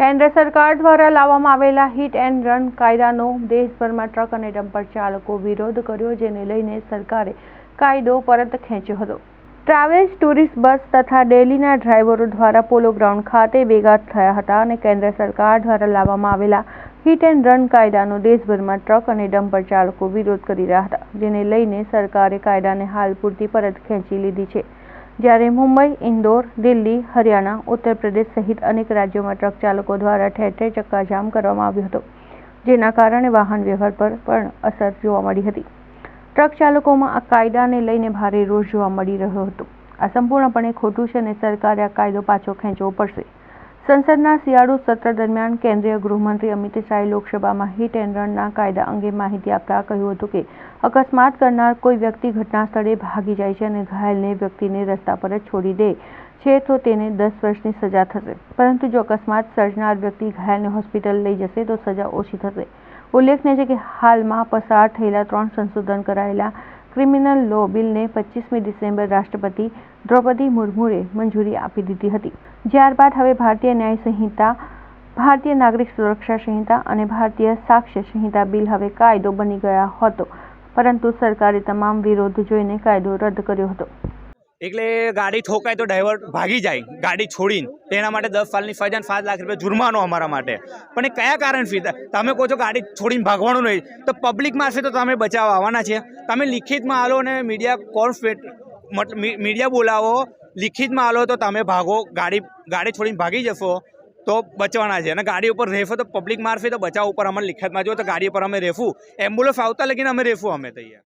કેન્દ્ર સરકાર દ્વારા લાવવામાં આવેલા હિટ એન્ડ રન કાયદાનો દેશભરમાં ટ્રક અને ડમ્પર ચાલકો વિરોધ કર્યો, જેને લઈને સરકારે કાયદો પરત ખેંચ્યો હતો. ટ્રાવેલ્સ ટુરિસ્ટ બસ તથા ડેલીના ડ્રાઈવરો દ્વારા પોલો ગ્રાઉન્ડ ખાતે ભેગા થયા હતા અને કેન્દ્ર સરકાર દ્વારા લાવવામાં આવેલા હિટ એન્ડ રન કાયદાનો દેશભરમાં ટ્રક અને ડમ્પર ચાલકો વિરોધ કરી રહ્યા હતા, જેને લઈને સરકારે કાયદાને હાલ પૂરતી પરત ખેંચી લીધી છે. જ્યારે મુંબઈ, ઇન્દોર, દિલ્હી, હરિયાણા ઉત્તર પ્રદેશ સહિત અનેક રાજ્યોમાં ટ્રક ચાલકો દ્વારા ઠેર ઠેર ચક્કાજામ કરવામાં આવ્યો હતો, જેના કારણે વાહન વ્યવહાર પર પણ અસર જોવા મળી હતી. ટ્રક ચાલકોમાં આ કાયદાને લઈને ભારે રોષ જોવા મળી રહ્યો હતો. આ સંપૂર્ણપણે ખોટું છે અને સરકારે આ કાયદો પાછો ખેંચવો પડશે. સંસદના શિયાળુ સત્ર દરમિયાન કેન્દ્રીય ગૃહમંત્રી અમિત શાહે લોકસભામાં હિટ એન્ડ રનના કાયદા અંગે માહિતી આપતા કહ્યું હતું કે, અકસ્માત કરનાર કોઈ વ્યક્તિ ઘટના સ્થળે ભાગી જાય છે અને ઘાયલને વ્યક્તિને રસ્તા પર જ છોડી દે છે તો તેને દસ વર્ષની સજા થશે. પરંતુ જો અકસ્માત સર્જનાર વ્યક્તિ ઘાયલને હોસ્પિટલ લઈ જશે તો સજા ઓછી થશે. ઉલ્લેખનીય છે કે હાલમાં પસાર થયેલા ત્રણ સંશોધન કરાયેલા ક્રિમિનલ લો બિલને પચીસમી ડિસેમ્બર રાષ્ટ્રપતિ દ્રૌપદી મુર્મુએ મંજૂરી આપી દીધી હતી. ત્યારબાદ હવે ભારતીય ન્યાય સંહિતા, ભારતીય નાગરિક સુરક્ષા સંહિતા અને ભારતીય સાક્ષ્ય સંહિતા બિલ હવે કાયદો બની ગયા હતો. પરંતુ સરકારે તમામ વિરોધ જોઈને કાયદો રદ કર્યો હતો. એટલે ગાડી ઠોકાય તો ડ્રાઈવર ભાગી જાય, ગાડી છોડીને. તેના માટે દસ સાલની અને પાંચ લાખ રૂપિયા જુર્માનો અમારા માટે. પણ એ કયા કારણથી તમે કહો છો ગાડી છોડીને ભાગવાનું નહીં. તો પબ્લિકમાં હશે તો તમે બચાવવા આવવાના છે. તમે લિખિતમાં આલો અને મીડિયા કોન્ફેટ મીડિયા બોલાવો, લિખિતમાં આલો તો તમે ભાગો. ગાડી ગાડી છોડીને ભાગી જશો તો બચવાના છે. અને ગાડી ઉપર રહેશો તો પબ્લિક મારફે તો બચાવ ઉપર અમે લિખિતમાં જો તો ગાડી ઉપર અમે રહેશું. એમ્બ્યુલન્સ આવતા લગીને અમે રહેશું અમે તૈયાર.